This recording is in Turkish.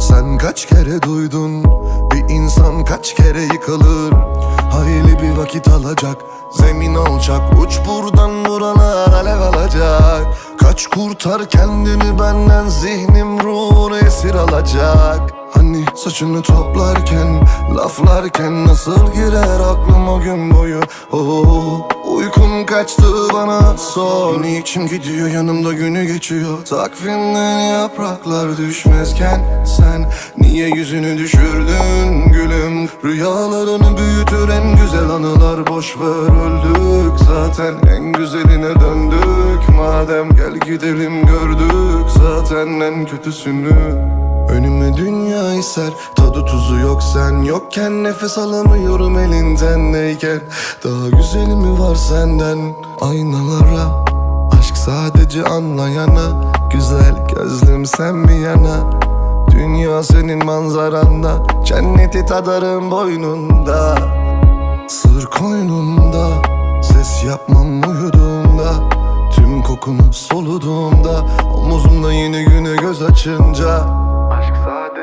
Sen kaç kere duydun? Bir insan kaç kere yıkılır? Hayli bir vakit alacak Zemin alacak Uç buradan buralar alev alacak. Kaç kurtar kendini benden Zihnim ruhunu esir alacak Hani saçını toplarken Laflarken nasıl girer aklım o gün boyu? Oh, Uykum kaçtı bana sor. Niçin gidiyor yanımda günü geçiyor. Takvimden yapraklar düşmezken Sen niye yüzünü düşürdün gülüm? Rüyalarını büyütür en güzel anılar Boş ver öldük zaten. En güzeline döndük Madem gel gidelim gördük zaten. En kötüsünü Önüme dünya iser Tadı tuzu yok sen yokken Nefes alamıyorum elinden neyken. Daha güzeli mi var senden? Aynalara Aşk sadece anlayana. Güzel gözlüm sen bir yana. Dünya senin manzaranda Cenneti tadarım boynunda. Sır koynumda Ses yapmam uyuduğumda. Tüm kokunu soluduğumda Omuzumda yeni güne göz açınca